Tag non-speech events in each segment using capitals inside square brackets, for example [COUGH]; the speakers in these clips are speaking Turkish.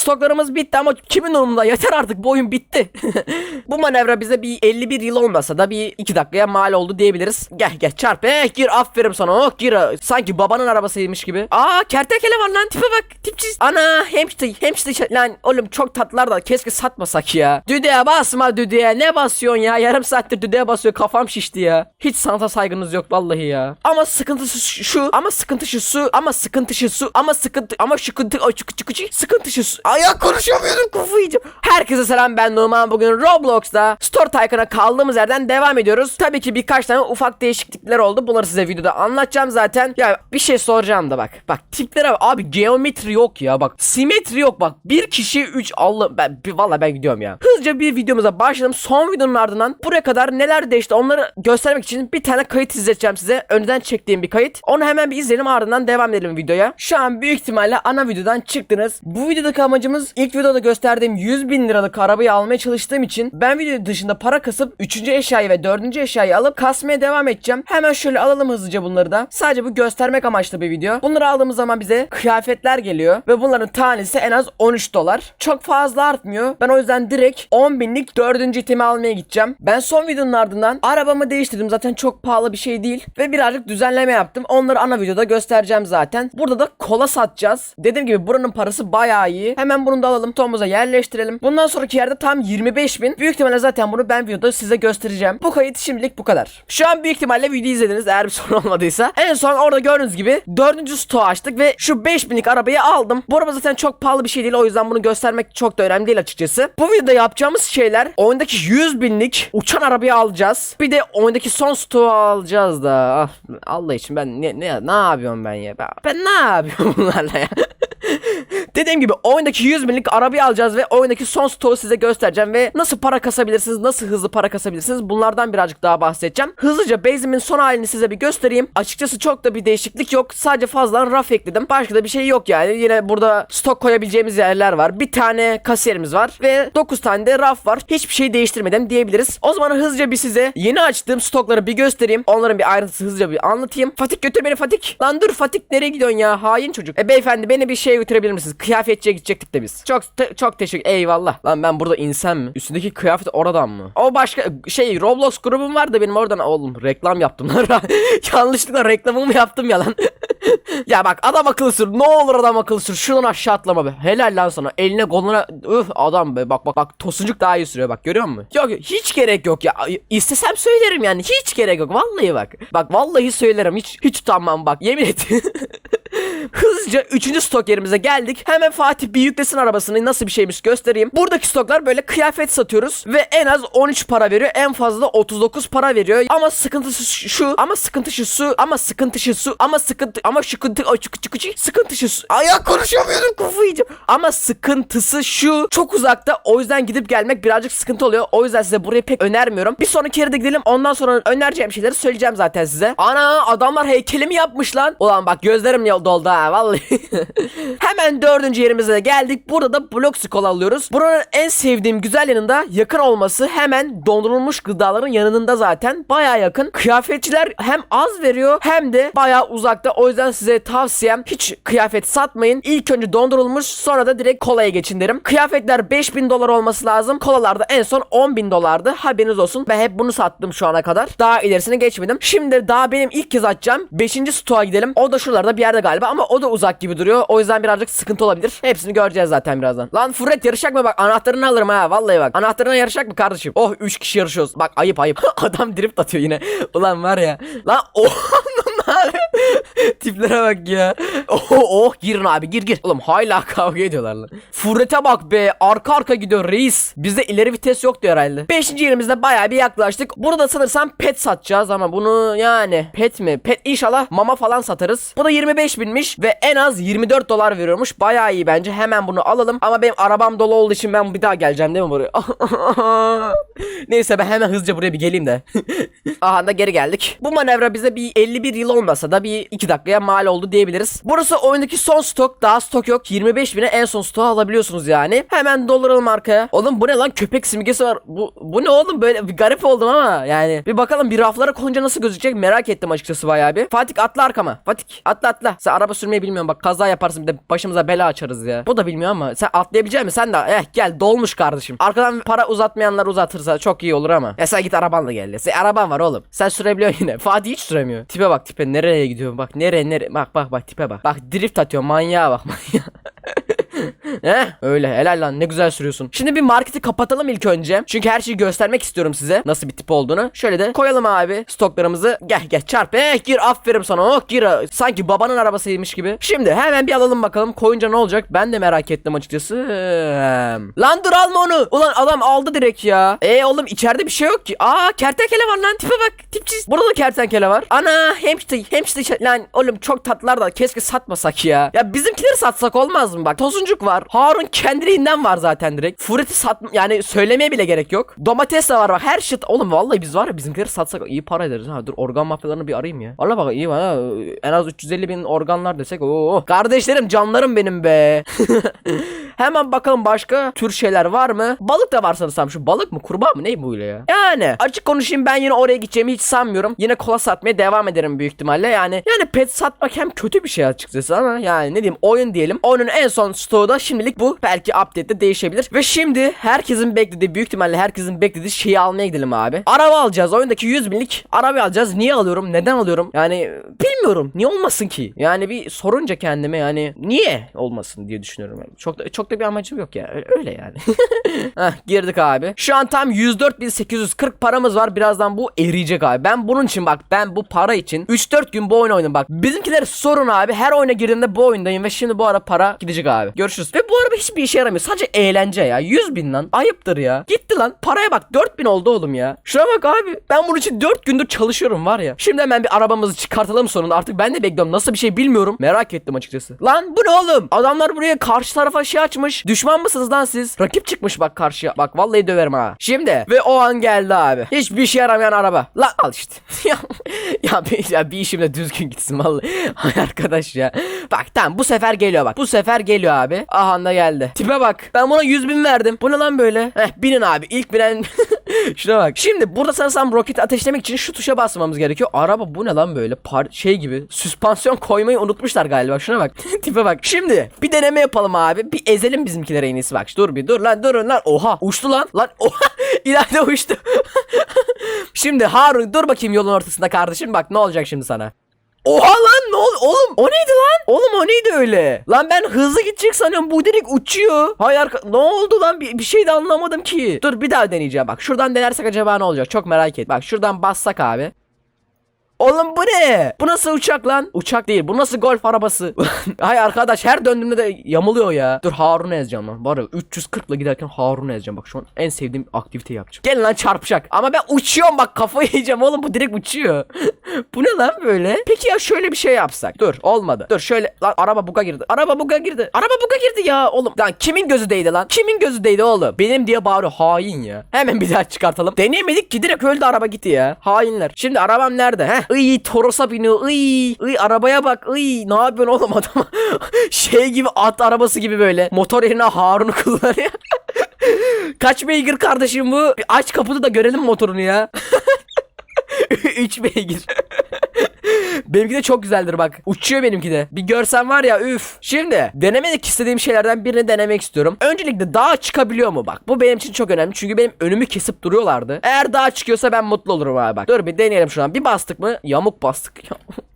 Stoklarımız bitti ama kimin umurunda yeter artık bu oyun bitti. [LAUGHS] bu manevra bize bir 51 yıl olmasa da bir 2 dakikaya mal oldu diyebiliriz. Gel gel çarp eh gir aferin sana oh gir sanki babanın arabasıymış gibi. Aa kertenkele var lan tipe bak tipçiz. Ana hamster hamster lan oğlum çok tatlılar da keşke satmasak ya. Düdüğe basma düdüğe ne basıyorsun ya yarım saattir düdüğe basıyor kafam şişti ya. Hiç sanata saygınız yok vallahi ya. Ama sıkıntısı şu ama sıkıntı şu su ama sıkıntı şu su ama sıkıntı ama sıkıntı ay çıkı çıkı çıkı sıkıntı şu su. Ay ya konuşamıyorum kafayı yiyeceğim. Herkese selam ben Numan bugün Roblox'ta Store Tycoon'a kaldığımız yerden devam ediyoruz. Tabii ki birkaç tane ufak değişiklikler oldu. Bunları size videoda anlatacağım zaten. Ya bir şey soracağım da bak. Bak tiplere. Abi geometri yok ya bak. Simetri yok bak. Bir kişi 3 Allah ben bir- valla ben gidiyorum ya. Hızlıca bir videomuza başlayalım. Son videonun ardından buraya kadar neler değişti onları göstermek için bir tane kayıt izleteceğim size. Önceden çektiğim bir kayıt. Onu hemen bir izleyelim ardından devam edelim videoya. Şu an büyük ihtimalle ana videodan çıktınız. Bu videodaki amacımız ilk videoda gösterdiğim 100 bin liralık arabayı almaya çalıştığım için ben video dışında para kasıp 3. eşyayı ve 4. eşyayı alıp kasmaya devam edeceğim. Hemen şöyle alalım hızlıca bunları da. Sadece bu göstermek amaçlı bir video. Bunları aldığımız zaman bize kıyafetler geliyor ve bunların tanesi en az 13 dolar. Çok fazla artmıyor. Ben o yüzden direkt 10 binlik 4. itemi almaya gideceğim. Ben son videonun ardından arabamı değiştirdim. Zaten çok pahalı bir şey değil. Ve birazcık düzenleme yaptım. Onları ana videoda göstereceğim zaten. Burada da kola satacağız. Dediğim gibi buranın parası bayağı iyi. Hemen bunu da alalım. Tomuza yerleştirelim. Bundan sonraki yerde tam 25 bin. Büyük ihtimalle zaten bunu ben videoda size göstereceğim. Bu kayıt şimdilik bu kadar. Şu an büyük ihtimalle video izlediniz eğer bir [LAUGHS] sorun olmadıysa. En son orada gördüğünüz gibi 4. stoğu açtık ve şu 5 binlik arabayı aldım. Bu araba zaten çok pahalı bir şey değil. O yüzden bunu göstermek çok da önemli değil açıkçası. Bu videoda yapacağımız şeyler oyundaki 100 binlik uçan arabayı alacağız. Bir de oyundaki son stoğu alacağız da. Ah, Allah için ben ne, ne, ne yapıyorum ben ya? Ben, ben ne yapıyorum [LAUGHS] bunlarla ya? [LAUGHS] Dediğim gibi oyundaki 100 binlik arabayı alacağız ve oyundaki son stoğu size göstereceğim ve nasıl para kasabilirsiniz, nasıl hızlı para kasabilirsiniz bunlardan birazcık daha bahsedeceğim. Hızlıca base'imin son halini size bir göstereyim. Açıkçası çok da bir değişiklik yok. Sadece fazladan raf ekledim. Başka da bir şey yok yani. Yine burada stok koyabileceğimiz yerler var. Bir tane kasiyerimiz var ve 9 tane de raf var. Hiçbir şey değiştirmedim diyebiliriz. O zaman hızlıca bir size yeni açtığım stokları bir göstereyim. Onların bir ayrıntısı hızlıca bir anlatayım. Fatih götür beni Fatih. Lan dur Fatih nereye gidiyorsun ya? Hain çocuk. E beyefendi beni bir şeye götürebilir misiniz? Kıyafetçiye gidecektik de biz. Çok te- çok teşekkür. Eyvallah. Lan ben burada insan mı? Üstündeki kıyafet oradan mı? O başka şey Roblox grubum var da benim oradan oğlum reklam yaptım. [LAUGHS] Yanlışlıkla reklamımı yaptım ya lan. Ya bak adam akıllı sür. Ne olur adam akıllı sür. Şuradan aşağı atlama be. Helal lan sana. Eline koluna üf adam be. Bak bak bak tosuncuk daha iyi sürüyor bak görüyor musun? Yok hiç gerek yok ya. İstesem söylerim yani. Hiç gerek yok. Vallahi bak. Bak vallahi söylerim. Hiç hiç utanmam bak. Yemin et. [LAUGHS] Hızlıca 3. stok yerimize geldik. Hemen Fatih bir yüklesin arabasını nasıl bir şeymiş göstereyim. Buradaki stoklar böyle kıyafet satıyoruz ve en az 13 para veriyor. En fazla da 39 para veriyor. Ama sıkıntısı şu ama sıkıntı şu su ama sıkıntı şu su ama sıkıntı ama sıkıntı ay çıkı çıkı çıkı sıkıntı şu su. Ay ya konuşamıyorum kafayı. Ama sıkıntısı şu çok uzakta o yüzden gidip gelmek birazcık sıkıntı oluyor. O yüzden size burayı pek önermiyorum. Bir sonraki yere de gidelim ondan sonra önereceğim şeyleri söyleyeceğim zaten size. Ana adamlar heykelimi yapmış lan. Ulan bak gözlerim doldu ha vallahi. [LAUGHS] Hemen dördüncü yerimize geldik. Burada da blok skola alıyoruz. Buranın en sevdiğim güzel yanında yakın olması hemen dondurulmuş gıdaların yanında zaten. Baya yakın. Kıyafetçiler hem az veriyor hem de baya uzakta. O yüzden size tavsiyem hiç kıyafet satmayın. İlk önce dondurulmuş sonra da direkt kolaya geçin derim. Kıyafetler 5000 dolar olması lazım. Kolalar da en son 10 bin dolardı. Haberiniz olsun. Ben hep bunu sattım şu ana kadar. Daha ilerisine geçmedim. Şimdi daha benim ilk kez açacağım. 5. stoğa gidelim. O da şuralarda bir yerde galiba ama o da uzak gibi duruyor. O yüzden birazcık sıkıntı olabilir. Hepsini göreceğiz zaten birazdan. Lan Furret yarışacak mı bak anahtarını alırım ha vallahi bak. Anahtarına yarışacak mı kardeşim? Oh 3 kişi yarışıyoruz. Bak ayıp ayıp. [LAUGHS] Adam drift atıyor yine. Ulan var ya. Lan [LAUGHS] oh [LAUGHS] Tiplere bak ya. [LAUGHS] Oh, oh girin abi gir gir. Oğlum hala [LAUGHS] kavga ediyorlar lan. Furret'e bak be. Arka arka gidiyor reis. Bizde ileri vites yok diyor herhalde. Beşinci yerimizde bayağı bir yaklaştık. Burada sanırsam pet satacağız ama bunu yani pet mi? Pet inşallah mama falan satarız. Bu da 25 binmiş ve en az 24 dolar veriyormuş. Bayağı iyi bence. Hemen bunu alalım. Ama benim arabam dolu olduğu için ben bir daha geleceğim değil mi buraya? Neyse ben hemen hızlıca buraya bir geleyim de. Aha da geri geldik. Bu manevra bize bir 51 yıl olmasa da bir bir 2 dakikaya mal oldu diyebiliriz. Burası oyundaki son stok. Daha stok yok. 25 bine en son stoğu alabiliyorsunuz yani. Hemen dolduralım arkaya. Oğlum bu ne lan? Köpek simgesi var. Bu, bu ne oğlum? Böyle bir garip oldum ama yani. Bir bakalım bir raflara konunca nasıl gözükecek merak ettim açıkçası bayağı bir. Fatih atla arkama. Fatih atla atla. Sen araba sürmeyi bilmiyorsun bak kaza yaparsın bir de başımıza bela açarız ya. Bu da bilmiyor ama sen atlayabilecek misin? Sen de eh gel dolmuş kardeşim. Arkadan para uzatmayanlar uzatırsa çok iyi olur ama. Ya sen git arabanla gel. Sen araban var oğlum. Sen sürebiliyorsun yine. Fatih hiç süremiyor. Tipe bak tipe nereye gidiyor bak nereye nereye bak bak bak tipe bak. Bak drift atıyor manyağa bak manyağa. Heh öyle helal lan ne güzel sürüyorsun. Şimdi bir marketi kapatalım ilk önce. Çünkü her şeyi göstermek istiyorum size. Nasıl bir tip olduğunu. Şöyle de koyalım abi stoklarımızı. Gel gel çarp. Eh gir aferin sana. Oh gir. Sanki babanın arabasıymış gibi. Şimdi hemen bir alalım bakalım. Koyunca ne olacak? Ben de merak ettim açıkçası. Lan dur alma onu. Ulan adam aldı direkt ya. E oğlum içeride bir şey yok ki. Aa kertenkele var lan. Tipe bak. Tipçiz. Burada da kertenkele var. Ana hamster. Hamster. Lan oğlum çok tatlılar da keşke satmasak ya. Ya bizimkileri satsak olmaz mı? Bak tosuncuk var. Harun kendiliğinden var zaten direkt. Fureti sat yani söylemeye bile gerek yok. Domates de var bak her şey. Oğlum vallahi biz var ya bizimkileri satsak iyi para ederiz ha. Dur organ mafyalarını bir arayayım ya. Valla bak iyi var ha. En az 350 bin organlar desek. Oo. Kardeşlerim canlarım benim be. [LAUGHS] Hemen bakalım başka tür şeyler var mı? Balık da var sanırsam. Şu balık mı kurbağa mı ne bu öyle ya? Yani açık konuşayım ben yine oraya gideceğimi hiç sanmıyorum. Yine kola satmaya devam ederim büyük ihtimalle. Yani yani pet satmak hem kötü bir şey açıkçası ama yani ne diyeyim oyun diyelim. Oyunun en son stoğu da şimdilik bu. Belki update'de değişebilir. Ve şimdi herkesin beklediği büyük ihtimalle herkesin beklediği şeyi almaya gidelim abi. Araba alacağız. Oyundaki 100 binlik araba alacağız. Niye alıyorum? Neden alıyorum? Yani bilmiyorum. Niye olmasın ki? Yani bir sorunca kendime yani niye olmasın diye düşünüyorum. Yani çok da çok da bir amacım yok ya. Öyle, yani. [LAUGHS] Heh, girdik abi. Şu an tam 104.840 paramız var. Birazdan bu eriyecek abi. Ben bunun için bak ben bu para için 3-4 gün bu oyun oynadım bak. Bizimkiler sorun abi. Her oyuna girdiğimde bu oyundayım ve şimdi bu ara para gidecek abi. Görüşürüz. Ve bu araba hiçbir işe yaramıyor. Sadece eğlence ya. 100 bin lan. Ayıptır ya. Gitti lan. Paraya bak 4000 oldu oğlum ya. Şuna bak abi. Ben bunun için 4 gündür çalışıyorum var ya. Şimdi hemen bir arabamızı çıkartalım sonunda. Artık ben de bekliyorum. Nasıl bir şey bilmiyorum. Merak ettim açıkçası. Lan bu ne oğlum? Adamlar buraya karşı tarafa şey açmış. Düşman mısınız lan siz? Rakip çıkmış bak karşıya. Bak vallahi döverim ha. Şimdi ve o an geldi abi. Hiçbir işe yaramayan araba. Lan al işte. [LAUGHS] ya, ya, bir, ya bir işim de düzgün gitsin vallahi. [LAUGHS] Ay arkadaş ya. Bak tamam bu sefer geliyor bak. Bu sefer geliyor abi. Aha da geldi. Tipe bak. Ben buna 100 bin verdim. Bu ne lan böyle? Heh binin abi. İlk binen [LAUGHS] Şuna bak. Şimdi burada sanırsam roket ateşlemek için şu tuşa basmamız gerekiyor. Araba bu ne lan böyle? Par şey gibi. Süspansiyon koymayı unutmuşlar galiba. Şuna bak. [LAUGHS] Tipe bak. Şimdi bir deneme yapalım abi. Bir ezelim bizimkileri en bak. Dur bir dur lan durun lan. Oha uçtu lan. Lan [LAUGHS] oha. İleride uçtu. şimdi Harun dur bakayım yolun ortasında kardeşim. Bak ne olacak şimdi sana. Oha lan ne ol oğlum o neydi lan? Oğlum o neydi öyle? Lan ben hızlı gidecek sanıyorum bu direkt uçuyor. Hay arka ne oldu lan bir, bir şey de anlamadım ki. Dur bir daha deneyeceğim bak şuradan denersek acaba ne olacak çok merak et. Bak şuradan bassak abi. Oğlum bu ne? Bu nasıl uçak lan? Uçak değil. Bu nasıl golf arabası? [LAUGHS] Hay arkadaş her döndüğümde de yamuluyor ya. Dur Harun'u ezeceğim lan. Var ya 340 ile giderken Harun'u ezeceğim. Bak şu an en sevdiğim aktivite yapacağım. Gelin lan çarpacak. Ama ben uçuyorum bak kafayı yiyeceğim oğlum. Bu direkt uçuyor. [LAUGHS] bu ne lan böyle? Peki ya şöyle bir şey yapsak. Dur olmadı. Dur şöyle. Lan araba buga girdi. Araba buga girdi. Araba buga girdi ya oğlum. Lan kimin gözü değdi lan? Kimin gözü değdi oğlum? Benim diye bağırıyor. Hain ya. Hemen bir daha çıkartalım. Deneyemedik ki direkt öldü araba gitti ya. Hainler. Şimdi arabam nerede? Heh. Iy Toros'a biniyor. Iy. Iy arabaya bak. Iy ne yapıyorsun oğlum adam? [LAUGHS] şey gibi at arabası gibi böyle. Motor yerine Harun'u kullanıyor. [LAUGHS] Kaç beygir kardeşim bu? Bir aç kapını da görelim motorunu ya. [LAUGHS] 3 beygir. Benimki de çok güzeldir bak. Uçuyor benimki de. Bir görsen var ya üf. Şimdi denemek istediğim şeylerden birini denemek istiyorum. Öncelikle dağa çıkabiliyor mu bak. Bu benim için çok önemli. Çünkü benim önümü kesip duruyorlardı. Eğer dağa çıkıyorsa ben mutlu olurum abi bak. Dur bir deneyelim şu an. Bir bastık mı? Yamuk bastık. [LAUGHS]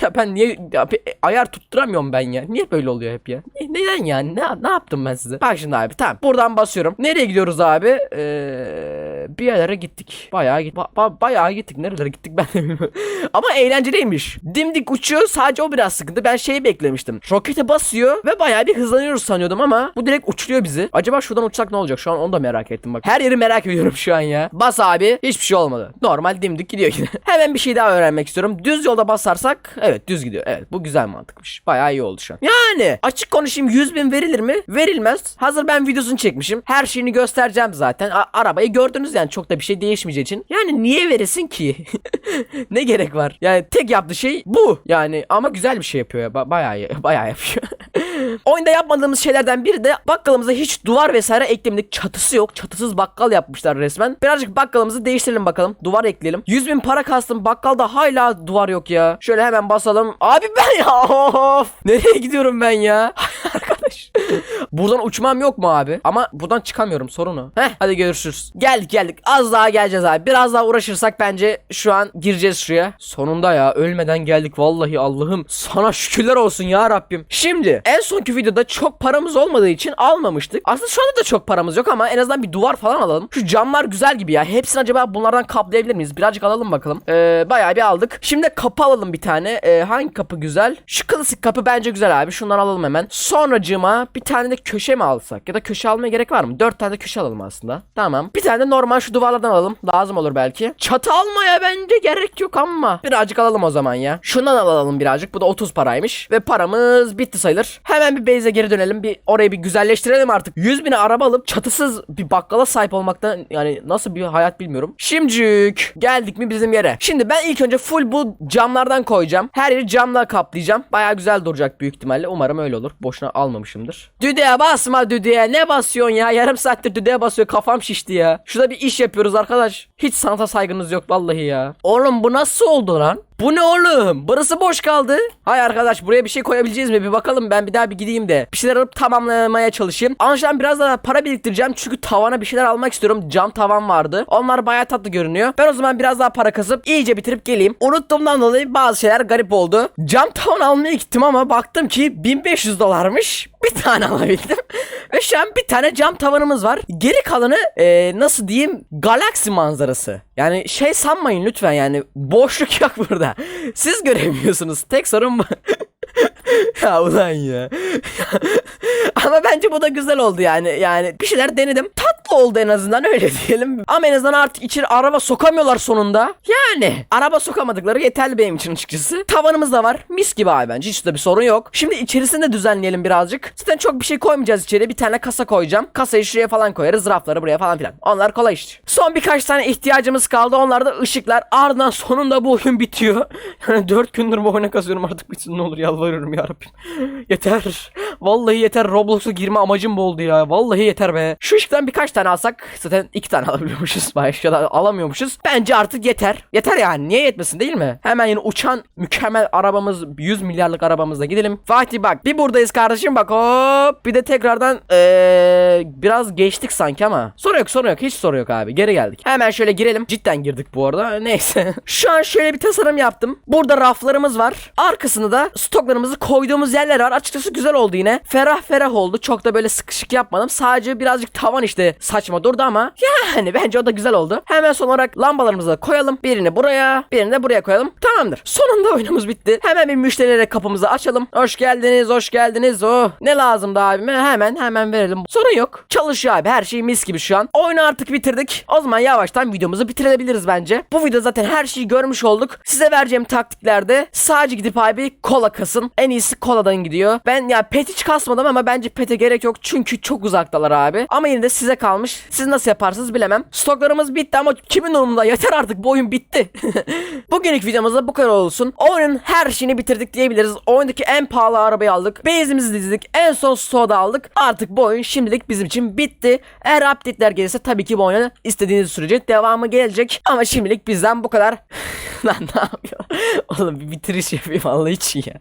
ya ben niye ya, ayar tutturamıyorum ben ya. Niye böyle oluyor hep ya? Ne- Neden yani? Ne, ne yaptım ben size? Bak şimdi abi tamam. Buradan basıyorum. Nereye gidiyoruz abi? Ee, bir yerlere gittik. Bayağı git ba- ba- bayağı gittik. Nerelere gittik ben de bilmiyorum. [LAUGHS] Ama eğlenceliymiş. Dimdik uçuyor. Sadece o biraz sıkıntı. Ben şeyi beklemiştim. Rokete basıyor ve bayağı bir hızlanıyoruz sanıyordum ama bu direkt uçuruyor bizi. Acaba şuradan uçsak ne olacak? Şu an onu da merak ettim bak. Her yeri merak ediyorum şu an ya. Bas abi. Hiçbir şey olmadı. Normal dimdik gidiyor yine. [LAUGHS] Hemen bir şey daha öğrenmek istiyorum. Düz yolda basarsak yaparsak evet düz gidiyor. Evet bu güzel mantıkmış. Bayağı iyi oldu şu an. Yani açık konuşayım 100 bin verilir mi? Verilmez. Hazır ben videosunu çekmişim. Her şeyini göstereceğim zaten. A- arabayı gördünüz yani çok da bir şey değişmeyeceği için. Yani niye veresin ki? [LAUGHS] ne gerek var? Yani tek yaptığı şey bu. Yani ama güzel bir şey yapıyor ya. Ba- bayağı [LAUGHS] bayağı yapıyor. Oyunda yapmadığımız şeylerden biri de bakkalımıza hiç duvar vesaire eklemedik. Çatısı yok. Çatısız bakkal yapmışlar resmen. Birazcık bakkalımızı değiştirelim bakalım. Duvar ekleyelim. 100 bin para kastım. Bakkalda hala duvar yok ya. Şöyle hemen basalım. Abi ben ya of. Nereye gidiyorum ben ya? [LAUGHS] Arkadaş. Buradan uçmam yok mu abi? Ama buradan çıkamıyorum sorun o. Heh hadi görüşürüz. Geldik geldik. Az daha geleceğiz abi. Biraz daha uğraşırsak bence şu an gireceğiz şuraya. Sonunda ya ölmeden geldik vallahi Allah'ım. Sana şükürler olsun ya Rabbim. Şimdi en sonki videoda çok paramız olmadığı için almamıştık. Aslında şu anda da çok paramız yok ama en azından bir duvar falan alalım. Şu camlar güzel gibi ya. Hepsini acaba bunlardan kaplayabilir miyiz? Birazcık alalım bakalım. Ee, bayağı bir aldık. Şimdi kapı alalım bir tane. Ee, hangi kapı güzel? Şu klasik kapı bence güzel abi. Şundan alalım hemen. Sonracığıma bir tane de köşe mi alsak? Ya da köşe almaya gerek var mı? Dört tane de köşe alalım aslında. Tamam. Bir tane de normal şu duvarlardan alalım. Lazım olur belki. Çatı almaya bence gerek yok ama. Birazcık alalım o zaman ya. Şundan alalım birazcık. Bu da 30 paraymış. Ve paramız bitti sayılır. Hemen bir base'e geri dönelim. Bir orayı bir güzelleştirelim artık. 100 bine araba alıp çatısız bir bakkala sahip olmaktan yani nasıl bir hayat bilmiyorum. Şimdicik geldik mi bizim yere. Şimdi ben ilk önce full bu camlardan koyacağım. Her yeri camla kaplayacağım. Baya güzel duracak büyük ihtimalle. Umarım öyle olur. Boşuna almamışımdır. Düdüğe basma düdüğe. Ne basıyorsun ya? Yarım saattir düdüğe basıyor. Kafam şişti ya. Şurada bir iş yapıyoruz arkadaş. Hiç sanata saygınız yok vallahi ya. Oğlum bu nasıl oldu lan? Bu ne oğlum? Burası boş kaldı. Hay arkadaş buraya bir şey koyabileceğiz mi? Bir bakalım ben bir daha bir gideyim de. Bir şeyler alıp tamamlamaya çalışayım. Anlaşılan biraz daha para biriktireceğim. Çünkü tavana bir şeyler almak istiyorum. Cam tavan vardı. Onlar bayağı tatlı görünüyor. Ben o zaman biraz daha para kasıp iyice bitirip geleyim. Unuttuğumdan dolayı bazı şeyler garip oldu. Cam tavan almaya gittim ama baktım ki 1500 dolarmış. [LAUGHS] Bir tane alabildim. [LAUGHS] Ve şu an bir tane cam tavanımız var. Geri kalanı eee, nasıl diyeyim galaksi manzarası. Yani şey sanmayın lütfen yani boşluk yok burada. Siz göremiyorsunuz. Tek sorun bu. [LAUGHS] ya ulan ya. [LAUGHS] Ama bence bu da güzel oldu yani. Yani bir şeyler denedim. Tatlı oldu en azından öyle [LAUGHS] diyelim. Ama en azından artık içeri araba sokamıyorlar sonunda. Yani araba sokamadıkları yeterli benim için açıkçası. Tavanımız da var. Mis gibi abi bence. Hiç de bir sorun yok. Şimdi içerisini de düzenleyelim birazcık. Zaten çok bir şey koymayacağız içeri. Bir tane kasa koyacağım. Kasayı şuraya falan koyarız. Rafları buraya falan filan. Onlar kolay iş. Son birkaç tane ihtiyacımız kaldı. Onlar da ışıklar. Ardından sonunda bu oyun bitiyor. [LAUGHS] Yani 4 gündür bu oyuna kasıyorum artık bitsin ne olur yalvarıyorum ya Rabbim. [LAUGHS] yeter. Vallahi yeter. Roblox'a girme amacım bu oldu ya. Vallahi yeter be. Şu ışıktan birkaç tane alsak zaten iki tane [LAUGHS] alabiliyormuşuz. Başka da alamıyormuşuz. Bence artık yeter. Yeter yani. Niye yetmesin değil mi? Hemen yine uçan mükemmel arabamız 100 milyarlık arabamızla gidelim. Fatih bak bir buradayız kardeşim bak hop. Bir de tekrardan eee, biraz geçtik sanki ama. Sorun yok sorun yok. Hiç sorun yok abi. Geri geldik. Hemen şöyle girelim. Cidden girdik bu arada. [LAUGHS] Neyse. Şu an şöyle bir tasarım yaptım. Burada raflarımız var. Arkasında da stoklarımızı koyduğumuz yerler var. Açıkçası güzel oldu yine. Ferah ferah oldu. Çok da böyle sıkışık yapmadım. Sadece birazcık tavan işte saçma durdu ama yani [LAUGHS] bence o da güzel oldu. Hemen son olarak lambalarımızı koyalım. Birini buraya, birini de buraya koyalım. Tamamdır. Sonunda [LAUGHS] oyunumuz bitti. Hemen bir müşterilere kapımızı açalım. Hoş geldiniz, hoş geldiniz. Oh, ne lazımdı abime? Hemen hemen verelim. Sorun yok. Çalışıyor abi. Her şey mis gibi şu an. Oyunu artık bitirdik. O zaman yavaştan videomuzu bitirebiliriz bence. Bu videoda zaten her şeyi görmüş olduk. Size vereceğim taktiklerde sadece gidip abi kola kasın. En iyisi koladan gidiyor. Ben ya pet hiç kasmadım ama bence pete gerek yok. Çünkü çok uzaktalar abi. Ama yine de size kalmış. Siz nasıl yaparsınız bilemem. Stoklarımız bitti ama kimin umurunda? Yeter artık bu oyun bitti. [LAUGHS] Bugünlük videomuzda bu kadar olsun. Oyunun her şeyini bitirdik diyebiliriz. Oyundaki en pahalı arabayı aldık. Base'imizi dizdik. En son stoğda aldık. Artık bu oyun şimdilik bizim için bitti. Eğer update'ler gelirse tabii ki bu oyuna istediğiniz sürece devamı gelecek. Ama şimdilik bizden bu kadar. [LAUGHS] Lan ne yapıyor? Oğlum bir bitiriş yapayım Allah için ya.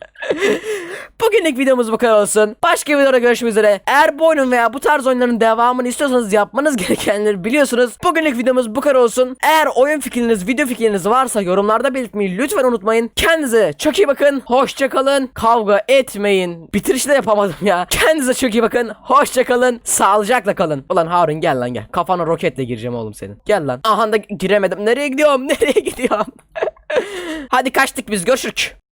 Bugünlük videomuz bu kadar olsun. Başka videoda görüşmek üzere. Eğer bu oyunun veya bu tarz oyunların devamını istiyorsanız yapmanız [LAUGHS] gerekenleri biliyorsunuz. Bugünlük videomuz bu kadar olsun. Eğer oyun fikriniz, video fikriniz varsa yorumlarda belirtmeyi lütfen unutmayın. Kendinize çok iyi bakın. Hoşça kalın. Kavga etmeyin. Bitirişi de yapamadım ya. Kendinize çok iyi bakın. Hoşça kalın. Sağlıcakla kalın. Ulan Harun gel lan gel. Kafana roketle gireceğim oğlum senin. Gel lan. Aha da giremedim. Nereye gidiyorum? [LAUGHS] Nereye gidiyorum? [LAUGHS] Hadi kaçtık biz. Görüşürük.